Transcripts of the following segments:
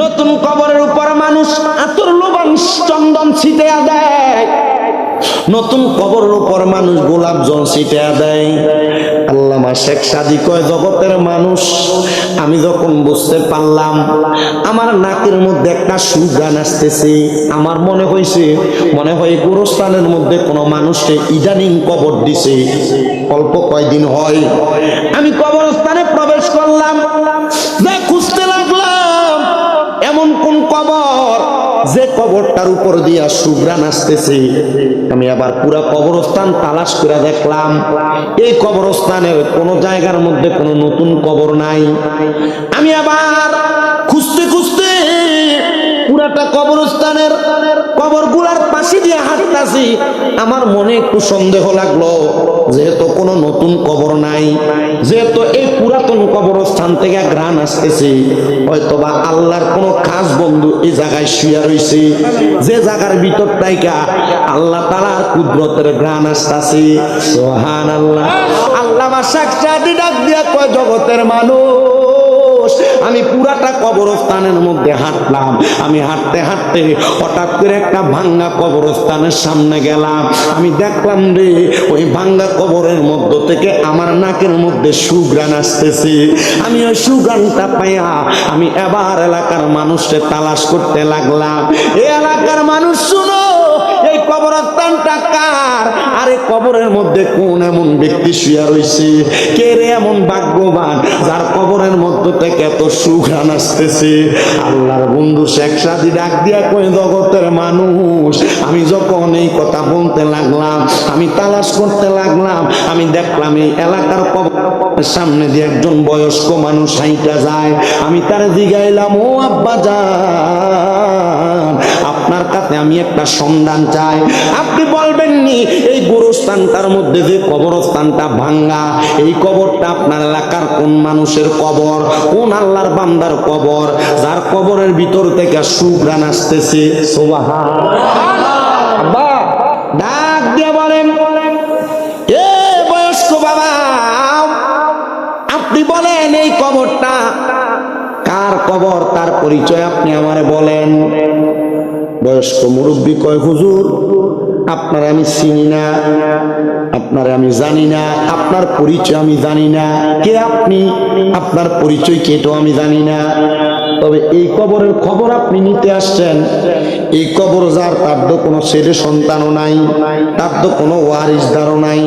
নতুন কবরের উপর মানুষ আতর লোবান চন্দন ছিটে দেয়। নতুন কবরের উপর মানুষ গোলাপ জল ছিটে দেয়। আল্লামা শেখ সাদি কয়, জগতের মানুষ, আমি যখন বুঝতে পারলাম, আমার নাকের মধ্যে একটা সুগান আসতেছে। আমার মনে হয়েছে, মনে হয় গোরস্থানের মধ্যে কোনো মানুষকে ইদানিং কবর দিছে। অল্প কয়দিন হয়। আমি কবরস্থানে প্রবেশ করলাম। যে কবরটার উপর দিয়া সুগ্রান আসতেছে, আমি আবার পুরা কবরস্থান তালাশ করে দেখলাম। এই কবরস্থানের কোন জায়গার মধ্যে কোনো নতুন কবর নাই। আমি আবার খুঁজতে খুঁজতে পুরাটা কবরস্থানের কবরগুলার পাশে দিয়ে হাঁটতাছি। আমার মনে একটু সন্দেহ লাগল, যেহেতু কোনো নতুন কবর নাই, যেহেতু এই পুরাতন কবরস্থান থেকে গ্রান আসতেছে, হয়তোবা আল্লাহর কোনো খাস বন্ধু এই জায়গায় শুয়ে রয়েছে যে জায়গার ভিতর তাইকা আল্লাহ তালার কুদরতের গ্রান আসতেছে। সোহান আল্লাহ আল্লাহ ডাক দিয়া কয়, জগতের মানুষ। আমি পুরাটা কবরস্থানের মধ্যে হাঁটলাম। আমি হাঁটতে হাঁটতে হঠাৎ করে একটা ভাঙ্গা কবরস্থানের সামনে গেলাম। আমি দেখলাম রে, ওই ভাঙ্গা কবরের মধ্য থেকে আমার নাকের মধ্যে সুগ্রান আসতেছে। আমি ওই সুগ্রানটা পাইয়া আমি এবার এলাকার মানুষকে তালাশ করতে লাগলাম। এই এলাকার মানুষ শুনো কবরস্থানটা কার? আরে কবরের মধ্যে কোন এমন ব্যক্তি শুয়া রইছে? কে রে এমন ভাগ্যবান যার কবরের মধ্য থেকে এত সুঘ্রাণ আসতেছে? আল্লাহর বন্ধু শেখ সাদি ডাক দিয়া কই জগতের মানুষ, আমি যখন এই কথা বলতে লাগলাম, আমি তালাশ করতে লাগলাম, আমি দেখলাম এই এলাকার কবর সামনে দিয়ে একজন বয়স্ক মানুষ হাইটা যায়। আমি তার জিগাইলাম, ও আব্বা যান আপনার কাছে আমি একটা সন্ধান চাই। আপনি বলবেন নি এই গোরস্থানটার মধ্যে যে কবরস্থানটা ভাঙ্গা, এই কবরটা আপনার এলাকার কোন মানুষের কবর, কোন আল্লাহর বান্দার কবর, যার কবরের ভিতর থেকে সুগ্রান আসতেছে ডাক দিয়ে বলেন, এ বয়স্ক বাবা, আপনি বলেন এই কবরটা কার কবর, তার পরিচয় আপনি আমারে বলেন। বয়স্ক মুরব্বী কয়, হুজুর আপনার আমি চিনি না, আপনার আমি জানি না, আপনার পরিচয় আমি জানি না, কে আপনি, আপনার পরিচয় কে তো আমি জানি না। তবে এই কবরের খবর আপনি নিতে আসছেন, এই কবর যার, তার তো কোনো ছেলে সন্তানও নাই, তার তো কোনো ওয়ারিসদারও নাই।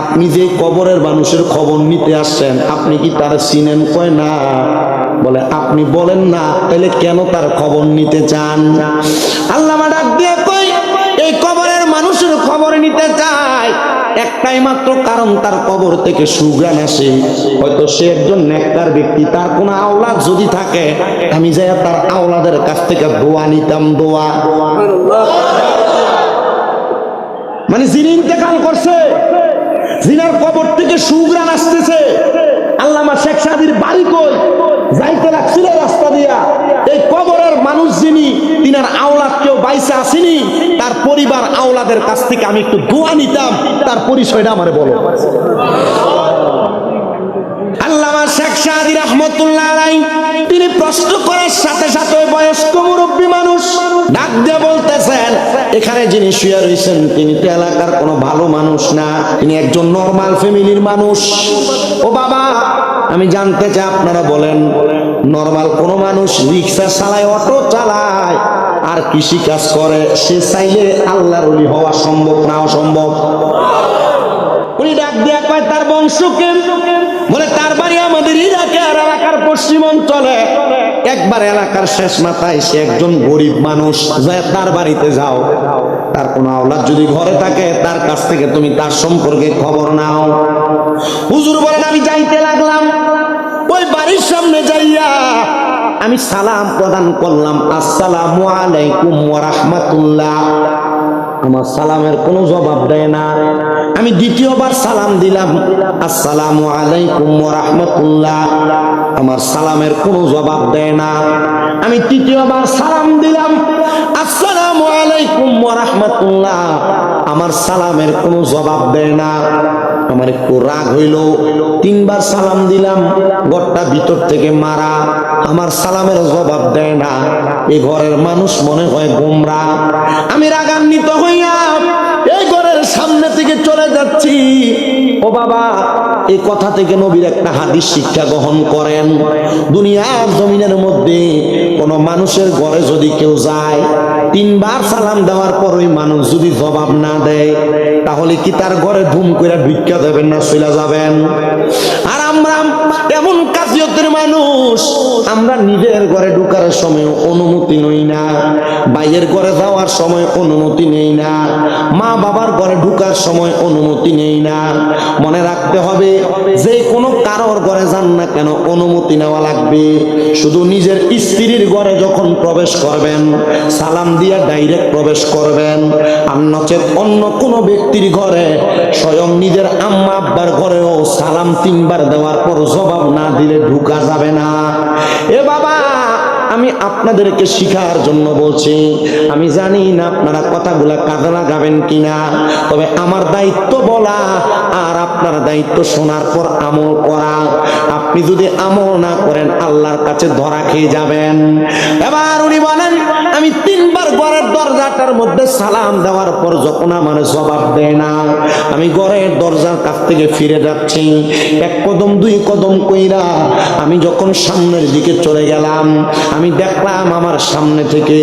আপনি যে কবরের মানুষের খবর নিতে আসছেন, আপনি কি তার চিনেন কয় না? বলে, আপনি বলেন না, তাহলে কেন তার খবর নিতে চান? আল্লাহ ডাক দিয়ে কই এই কবরের মানুষের খবর নিতে চায় একটাই মাত্র কারণ, তার কবর থেকে সুগ্রান আসে। হয়তো সে একজন নেককার ব্যক্তি, তার কোনো আওলাদ যদি থাকে, আমি যাই তার আওলাদের কাছ থেকে দোয়া নিতাম, দোয়া। মানে যিনি ইন্তেকাল করছে জিনার কবর থেকে সুগ্রান আসতেছে আল্লামা শেখ সাদির বাড়ি কই? যাইতে লাগছিল রাস্তা দিয়া। এই কবরের মানুষ যিনি, তিনার আওলাদ কেউ বাইসে আসেনি, তার পরিবার আওলাদের কাছ থেকে আমি একটু দোয়া নিতাম, তার পরিচয়টা আমারে বলো। আল্লামা শেখ সাদি রহমতুল্লাহ আলাই তিনি প্রশ্ন করার সাথে সাথে বয়স্ক মুরব্বী মানুষ ডাক দিয়ে বলতেছেন এখানে যিনি শুয়ে রয়েছেন তিনি তো এলাকার কোনো ভালো মানুষ না। তিনি একজন নর্মাল ফ্যামিলির মানুষ। ও বাবা, আমি জানতে চাই, আপনারা বলেন নর্মাল কোনো মানুষ রিক্সা চালায়, অটো চালায়, আর কৃষি কাজ করে, সে চাইলে আল্লাহর অলি হওয়া সম্ভব না অসম্ভব? উনি ডাক দিয়া কয় তার বংশকে বলে, তার আমাদের ইরাকে আর এলাকার পশ্চিম অঞ্চলে একবার এলাকার শেষ মাথায় সে একজন গরিব মানুষ তার বাড়িতে যাও, তার কোনো আওলাদ যদি ঘরে থাকে, তার কাছ থেকে তুমি তার সম্পর্কে খবর নাও। হুজুর বলেন, আমি যাইতে লাগলাম। ওই বাড়ির সামনে যাইয়া আমি সালাম প্রদান করলাম, আসসালামু আলাইকুম ওয়া রাহমাতুল্লাহ। আমার সালামের কোনো জবাব দেয় না। আমি দ্বিতীয়বার সালাম দিলাম। আসসালামু আলাইকুম রাহমাতুল্লাহ। আমার সালামের কোনো জবাব দেয় না। আমি তৃতীয়বার সালাম দিলাম। আসসালামু আলাইকুম রাহমাতুল্লাহ। আমার সালামের কোনো জবাব দেয় না। আমার একটু রাগ হইল। তিনবার সালাম দিলাম। ঘরটা ভিতর থেকে মারা। আমার সালামের জবাব দেয় না। এই ঘরের মানুষ মনে হয় গোমরা। আমি রাগান্বিত হইয়া এই ও বাবা এই কথা থেকে নবীর একটা হাদিস শিক্ষা গ্রহণ করেন। দুনিয়ার জমিনের মধ্যে কোন মানুষের ঘরে যদি কেউ যায়, তিনবার সালাম দেওয়ার পর ওই মানুষ যদি জবাব না দেয়, তাহলে কি তার ঘরে ধুম করে ভিক্ষা দেবেন না চলে যাবেন? আর আমরা এমন কাজিয়তের মানুষ আমরা নিজের ঘরে ঢুকার সময় অনুমতি নই না। বাইরের ঘরে যাওয়ার সময় অনুমতি নেই না। মা বাবার ঘরে ঢুকার সময় অনুমতি নেই না। মনে রাখতে হবে, যে কোনো কারোর ঘরে যান না কেন অনুমতি নেওয়া লাগবে। শুধু নিজের স্ত্রীর ঘরে যখন প্রবেশ করবেন, সালাম দিয়ে ডাইরেক্ট প্রবেশ করবেন, আর নচেত অন্য কোনো ব্যক্তির ঘরে স্বয়ং নিজের আম্মা আব্বার ঘরেও সালাম তিনবার দেওয়ার পর জবাব না দিলে ঢুকা যাবে না। এ বাবা, আমি আপনাদেরকে শিখার জন্য বলছি। আমি জানি না আপনারা কথাগুলা কাজে লাগাবেন কিনা, তবে আমার দায়িত্ব বলা আর আপনার দায়িত্ব শোনার পর আমল করা। আপনি যদি আমল না করেন, আল্লাহর কাছে ধরা খেয়ে যাবেন। এবার উনি বলেন আমি তিনবার ঘরের দরজাটার মধ্যে সালাম দেওয়ার পর যখন আমার জবাব দেয় না, আমি ঘরের দরজার কাছ থেকে ফিরে যাচ্ছি। এক কদম, দুই কদম কইরা আমি যখন সামনের দিকে চলে গেলাম, আমি দেখলাম আমার সামনে থেকে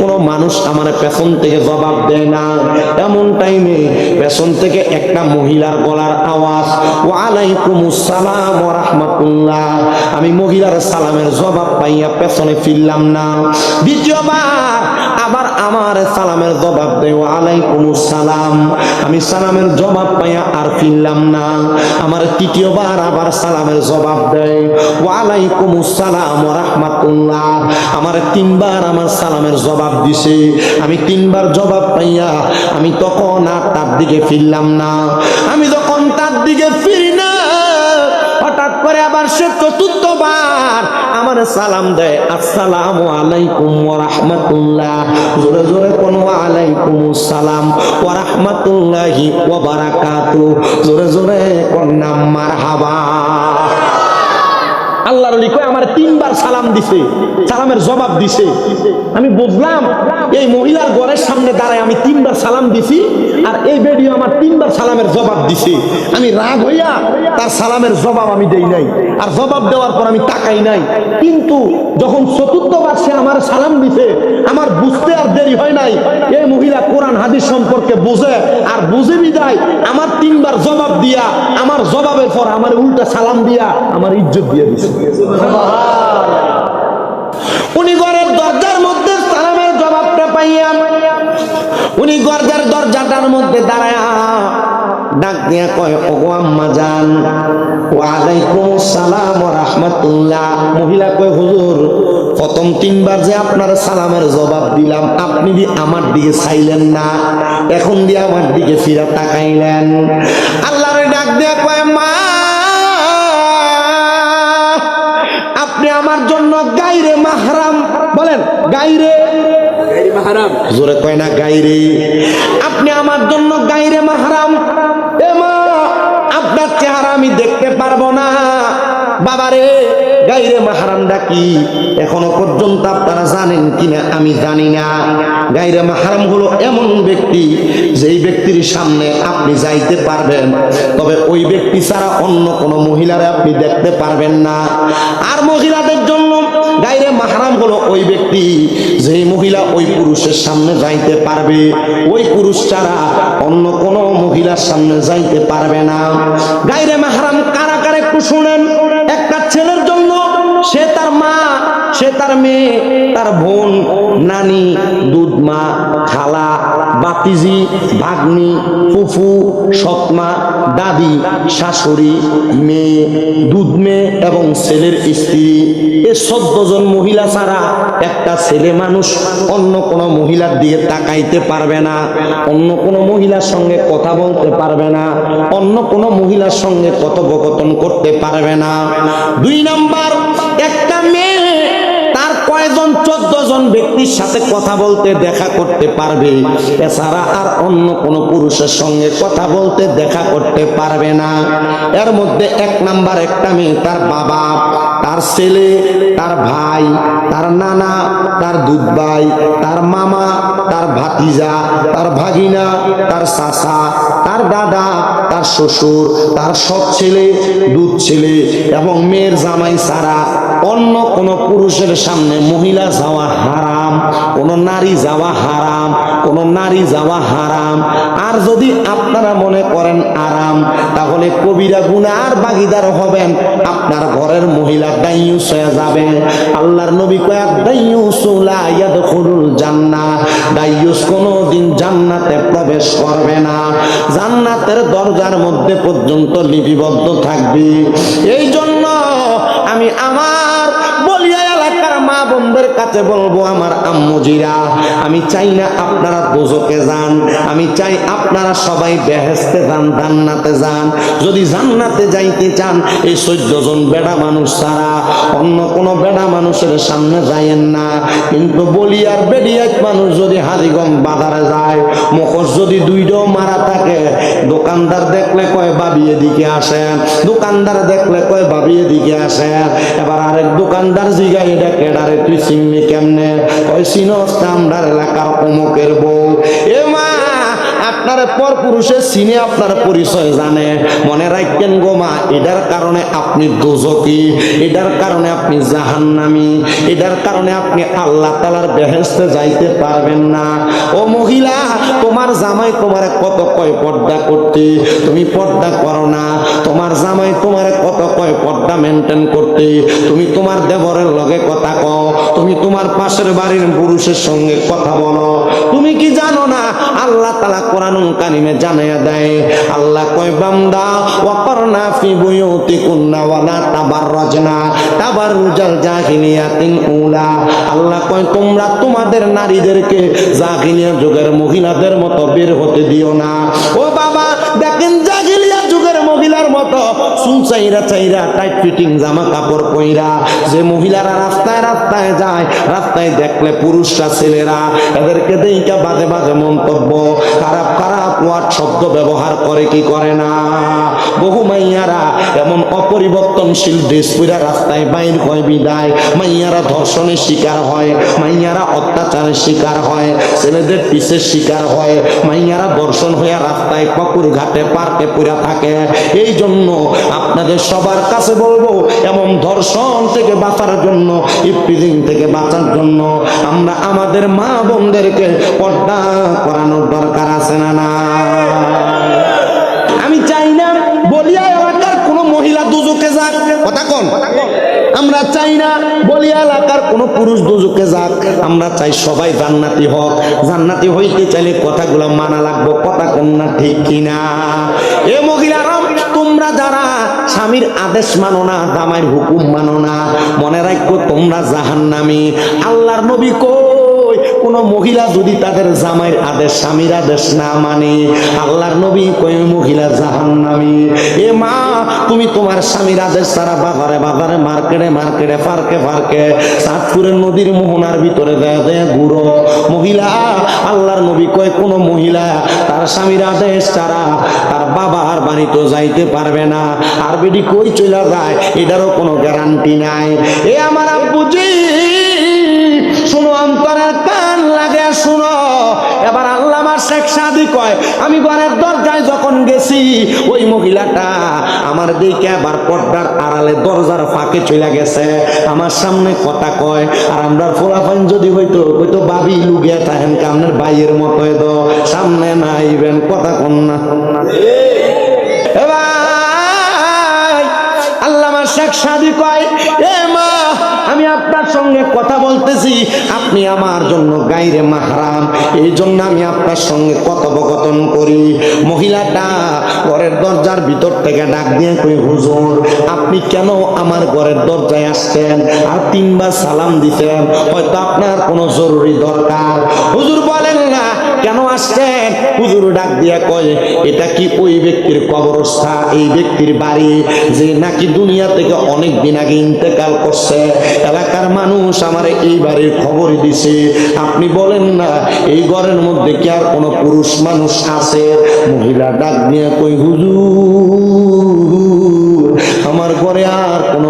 কোনো মানুষ আমার পেছন থেকে জবাব দেয় না। এমন টাইমে পেছন থেকে একটা মহিলার গলার আওয়াজ ওয়ালাইকুম আসসালাম রাহমাতুল্লাহ। আমি মহিলার সালামের জবাব পাইয়া পেছনে ফিরলাম না। দ্বিতীয়বার আমার সালামের জবাব দেয় ওয়ালাইকুম সালাম। আমি সালামের জবাব পাইয়া আর ফিরলাম না। আমার তৃতীয়বার আবার সালামের জবাব দেয় ওয়ালাইকুম সালাম রাহমাতুল্লাহ। আমার তিনবার আমার সালামের জবাব দিছে। আমি তিনবার জবাব পাইয়া আমি তখন আর তার দিকে ফিরলাম না। আমি যখন তার দিকে ফিরি না। হঠাৎ করে আবার সে চতুর্থবার আমার সালাম দেয়, আসসালামু আলাইকুম ওয়া রাহমাতুল্লাহ। জোরে জোরে কোন আলাইকুম সালাম ওয়া রাহমাতুল্লাহি ওয়া বারাকাতু জোরে জোরে কোন নাম মারহাবা। আল্লাহর কয়, আমার তিনবার সালাম দিছে, সালামের জবাব দিছে। আমি বুঝলাম, এই মহিলার ঘরের সামনে দাঁড়ায় আমি তিনবার সালাম দিছি, আর এই বেডিও আমার তিনবার সালামের জবাব দিছে। আমি রাগ হইয়া তার সালামের জবাব আমি দেই নাই, আর জবাব দেওয়ার পর আমি তাকাই নাই। কিন্তু যখন চতুর্থবার সে আমার সালাম দিছে, আমার বুঝতে আর দেরি হয় নাই। এই মহিলা কোরআন, হাদিস সম্পর্কে বুঝে, আর বুঝে বিদায় আমার তিনবার জবাব দিয়া, আমার জবাবের পর আমার উল্টা সালাম দিয়া আমার ইজ্জত দিয়ে দিছে। উনি ঘরের দরজার মধ্যে সালামের জবাবটা পাইয়া, উনি গর্জার দরজাটার মধ্যে ডাক দিয়া কয়, ওগো আম্মা ওয়ালাইকুম সালাম মহিলা কয়, হুজুর, প্রথম তিনবার যে আপনার সালামের জবাব দিলাম, আপনি দি আমার দিকে চাইলেন না, এখন দিয়ে আমার দিকে ফিরা তাকাইলেন। আল্লাহরে ডাক দিয়া কয়, মা গাইরে। মাহারাম। জোরে কয় না গাইরে। আপনি আমার জন্য গাইরে মাহরাম। এ মা আপনার চেহারা আমি দেখতে পারব না। বাবারে গাইরে মাহারামটা কি? এখনও পর্যন্ত আপনারা জানেন কিনা আমি জানি না। গাইরে মাহারাম হলো এমন ব্যক্তি যেই ব্যক্তির সামনে আপনি যাইতে পারবেন তবে ওই ব্যক্তি ছাড়া অন্য কোনো মহিলারে আপনি দেখতে পারবেন না। আর মহিলাদের জন্য গাইরে মাহারাম হলো ওই ব্যক্তি। যেই মহিলা ওই পুরুষের সামনে যাইতে পারবে, ওই পুরুষ ছাড়া অন্য কোনো মহিলার সামনে যাইতে পারবে না। গাইরে মাহারাম, কারা কারা একটু শুনেন। একটা ছেলের জন্য সে তার মা, সে তার মেয়ে, তার বোন, নানি, দুধ মা, খালা বাতিজি ভাগ্নি, ফুফু, সৎমা, দাদি, শাশুড়ি, মেয়ে দুধ মেয়ে এবং ছেলের স্ত্রী। এ চোদ্দ জন মহিলা ছাড়া একটা ছেলে মানুষ অন্য কোনো মহিলার দিকে তাকাইতে পারবে না, অন্য কোনো মহিলার সঙ্গে কথা বলতে পারবে না, অন্য কোনো মহিলার সঙ্গে কথোপকথন করতে পারবে না। দুই নাম্বার, একটা মেয়ে, তার কয় ছয় জন চোদ্দ জন ব্যক্তির সাথে কথা বলতে, দেখা করতে পারবে। এছাড়া আর অন্য কোনো পুরুষের সঙ্গে কথা বলতে, দেখা করতে পারবে না। এর মধ্যে এক নাম্বার একটা মেয়ে, তার বাবা, তার ছেলে, তার ভাই, তার নানা, তার দুধ ভাই তার মামা, তার ভাতিজা, তার ভাগিনা, তার চাচা, তার দাদা, তার শ্বশুর, তার সব ছেলে, দুধ ছেলে এবং মেয়ের জামাই ছাড়া অন্য কোন পুরুষের সামনে মহিলা যাওয়া হারাম, কোন নারী যাওয়া হারাম, কোন নারী যাওয়া হারাম। আর যদি আপনারা মনে করেন আরাম, তাহলে কবিরা গুনার বাগিদার হবেন। আপনার ঘরের মহিলা দাইয়ুস হয়ে যাবে। আল্লাহর নবী কয়েক লা ইয়াদখুলুল জান্নাহ। দাইয়ুস কোনোদিন জান্নাতে প্রবেশ করবে না। জান্নাতের দরজার মধ্যে পর্যন্ত লিপিবদ্ধ থাকবে। এই জন্য আমি আমার বোনদের কাছে বলব, আমার আম্মুজিরা আমি চাই না আপনারা দোজকে যান। আমি চাই আপনারা সবাই বেহেস্তে যান, জান্নাতে যান। যদি জান্নাতে যাইতে চান, এই চোদ্দ জন বেড়া মানুষ ছাড়া অন্য কোনো বেড়া মানুষের সামনে যাইয়েন না। কিন্তু বলিয়ার বেডিয়াত মানুষ যদি হাজিগঞ্জ বাজারে যায় মুখোশ যদি দুইটাও মারা থাকে, দোকানদার দেখলে কয় বাবি এদিকে আসেন? দোকানদার দেখলে কয় বাবি এদিকে আসেন? এবার আরেক দোকানদার জিগাই এটা কেডারে তুই চিনবি কেমনে? ওই চিনস এলাকার অমুকের বউ? এ মা আপনার পর পুরুষের সিনে আপনার পরিচয় জানে। মনে রাখবেন গো মা, এটার কারণে আপনি দোজকি এটার কারণে আপনি জাহান্নামি, এটার কারণে আপনি আল্লাহ তালার বেহেস্তে যাইতে পারবেন না। ও মহিলা, তোমার জামাই তোমার কত কয় পর্দা করতে? তুমি পর্দা করো না। তোমার জামাই তোমার কত কয় পর্দা মেনটেন করতে? তুমি তোমার দেবরের লগে কথা কও। তুমি তোমার পাশের বাড়ির পুরুষের সঙ্গে কথা বলো। তুমি কি জানো না, আল্লাহ তালা কোরআনুল কারিমে জানাইয়া দেয়। আল্লাহ কয়, বান্দা ওয়াকরনা ফি বুয়ুতিকুন্না ওয়ালা তাবাররাজনা। তাবাররুজাল জাহিলিয়াতিন উলা। আল্লাহ কয়, তোমরা তোমাদের নারীদেরকে জাহিলিয়া যুগের মহিলাদের মতো বের হতে দিও না। ও বাবা, দেখেন জাহিলিয়া যুগের মহিলার মতো। চুল চাইরা চাইরা টাইট ফিটিং জামা কাপড় পইরা যে মহিলারা রাস্তায় রাস্তায় যায়, রাস্তায় দেখলে পুরুষরা ছেলেরা, এদেরকে দেইকা বাজে বাজে মন্তব্য, খারাপ খারাপ ওয়ার্ড শব্দ ব্যবহার করে কি করে না? বহু মাইয়ারা এমন অপরিবর্তনশীল ড্রেস পরা রাস্তায় বাইর হয় বিদায়। মাইয়ারা ধর্ষণের শিকার হয়, মাইয়ারা অত্যাচারের শিকার হয়, ছেলেদের পিসের শিকার হয়, মাইয়ারা দর্শন হয়ে রাস্তায় পুকুর ঘাটে পার্কে পুরা থাকে। এই জন্য আপনাদের সবার কাছে বলব, এমন ধর্ষণ থেকে বাঁচার জন্য ইফ্রিজিং থেকে বাঁচার জন্য আমরা আমাদের মা বোনদেরকে পর্দা করানোর দরকার আছে না না? আমি চাই না বলিয়া এলাকার কোনো মহিলা দুজকে যাক। কথা কোন। আমরা চাই না বলিয়া এলাকার কোনো পুরুষ দুজকে যাক, আমরা চাই সবাই জান্নাতি হোক। জান্নাতি হইতে চাইলে কথাগুলো মানা লাগবো, কথা কন্যা ঠিক কিনা? এ মহিলারা তোমরা যারা স্বামীর আদেশ মানো না দামাইর হুকুম মানো না, মনে রাখব তোমরা জাহান্নামি। আল্লাহর নবী কই কোন মহিলা যদি তাদের জামাইয়ের আদেশ, স্বামীর আদেশ না মানে আল্লাহর নবী ওই মহিলা জাহান্নামি। এ মা, তুমি তোমার স্বামীর আদেশ ছাড়া বাজারে বাজারে, মার্কেটে মার্কেটে, পার্কে পার্কে, চাঁদপুরের নদীর মোহনার ভিতরে দেয় দেয় ঘুরো মহিলা, আল্লাহর নবী কয়, কোন মহিলা তার স্বামীর আদেশ ছাড়া তার বাবার বাড়িতে যাইতে পারবে না। আর বেডি কই চলে যায়, এটারও কোনো গ্যারান্টি নাই। এ আমার আব্বুজি, শুনো লাগে শুনো, এবার আল্লাহ আমার শেখ সাদি কয়, আমি ঘরের দরজায় যখন গেছি, ওই মহিলাটা আমার দিকে আবার পর্দার আড়ালে দরজার ফাঁকে চলে গেছে। আমার সামনে কথা কয়, আর আমরা ফোলাফাইন যদি হইতো হইতো বাবি লুগিয়া থাকেন কামনের বাইয়ের মতো তো সামনে না আইবেন কথা কন না। এ ভাই, আল্লাহ আমার শেখ সাদি কয়, এ মা আপনার সঙ্গে কথা বলতেছি, আপনি আমার জন্য গাইরে মাহারাম। এই জন্য আমি আপনার সঙ্গে কথোপকথন করি। মহিলাটা ঘরের দরজার ভিতর থেকে ডাক দিয়ে কই হুজুর, আপনি কেন আমার ঘরের দরজায় আসছেন? আর তিনবার সালাম দিতেন হয়তো আপনার কোনো জরুরি দরকার। হুজুর বলেন না কেন আসছেন? হুজুর ডাক দিয়া কয়, এটা কি ওই ব্যক্তির কবরস্থান? এই ব্যক্তির বাড়ি যে নাকি দুনিয়া থেকে অনেক দিন আগে ইন্তেকাল করছে। এলাকার মানুষ আমার এই বাড়ির খবর দিছে। আপনি বলেন না, এই ঘরের মধ্যে কি আর কোনো পুরুষ মানুষ আছে? মহিলা ডাক দিয়া কই হুজুর, আমার ঘরে আর কোনো